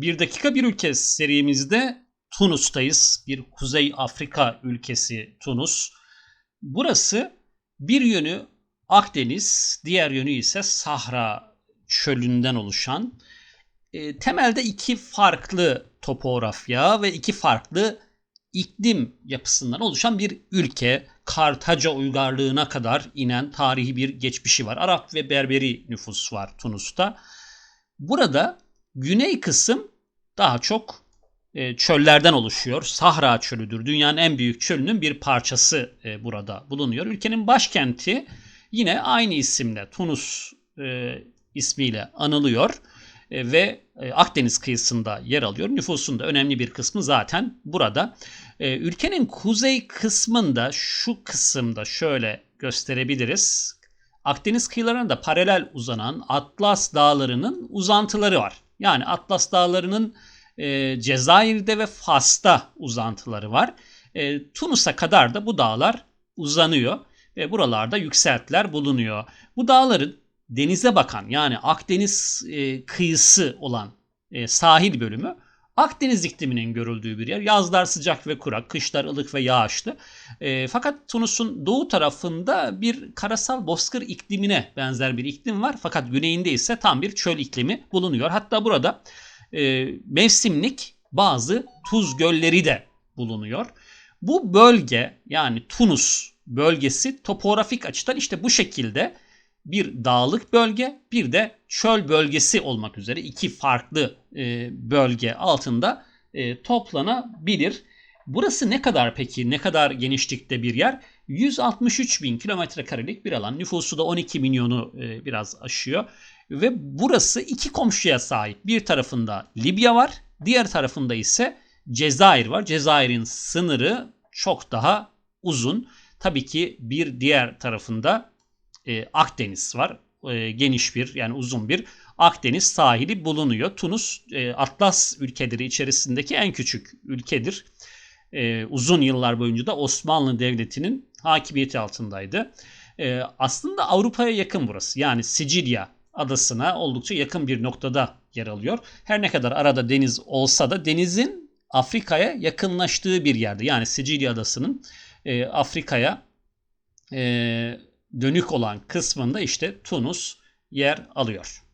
Bir dakika bir ülke serimizde Tunus'tayız. Bir Kuzey Afrika ülkesi Tunus. Burası bir yönü Akdeniz, diğer yönü ise Sahra çölünden oluşan e, temelde iki farklı topografya ve iki farklı iklim yapısından oluşan bir ülke. Kartaca uygarlığına kadar inen tarihi bir geçmişi var. Arap ve Berberi nüfus var Tunus'ta. Burada güney kısım daha çok e, çöllerden oluşuyor. Sahra çölüdür. Dünyanın en büyük çölünün bir parçası e, burada bulunuyor. Ülkenin başkenti yine aynı isimle Tunus e, ismiyle anılıyor ve Akdeniz kıyısında yer alıyor. Nüfusun da önemli bir kısmı zaten burada. Ülkenin kuzey kısmında şu kısımda şöyle gösterebiliriz. Akdeniz kıyılarına da paralel uzanan Atlas dağlarının uzantıları var. Yani Atlas dağlarının e, Cezayir'de ve Fas'ta uzantıları var. E, Tunus'a kadar da bu dağlar uzanıyor ve buralarda yükseltiler bulunuyor. Bu dağların denize bakan yani Akdeniz e, kıyısı olan e, sahil bölümü Akdeniz ikliminin görüldüğü bir yer. Yazlar sıcak ve kurak, kışlar ılık ve yağışlı. E, fakat Tunus'un doğu tarafında bir karasal bozkır iklimine benzer bir iklim var. Fakat güneyinde ise tam bir çöl iklimi bulunuyor. Hatta burada e, mevsimlik bazı tuz gölleri de bulunuyor. Bu bölge yani Tunus bölgesi topografik açıdan işte bu şekilde bir dağlık bölge bir de çöl bölgesi olmak üzere iki farklı e, bölge altında e, toplanabilir. Burası ne kadar peki? Ne kadar genişlikte bir yer? 163 bin kilometre karelik bir alan. Nüfusu da 12 milyonu e, biraz aşıyor. Ve burası iki komşuya sahip. Bir tarafında Libya var, diğer tarafında ise Cezayir var. Cezayir'in sınırı çok daha uzun. Tabii ki bir diğer tarafında e, Akdeniz var. E, geniş bir yani uzun bir Akdeniz sahili bulunuyor. Tunus e, Atlas ülkeleri içerisindeki en küçük ülkedir. E, uzun yıllar boyunca da Osmanlı Devleti'nin hakimiyeti altındaydı. E, aslında Avrupa'ya yakın burası. Yani Sicilya adasına oldukça yakın bir noktada yer alıyor. Her ne kadar arada deniz olsa da denizin Afrika'ya yakınlaştığı bir yerde. Yani Sicilya adasının e, Afrika'ya e, dönük olan kısmında işte Tunus yer alıyor.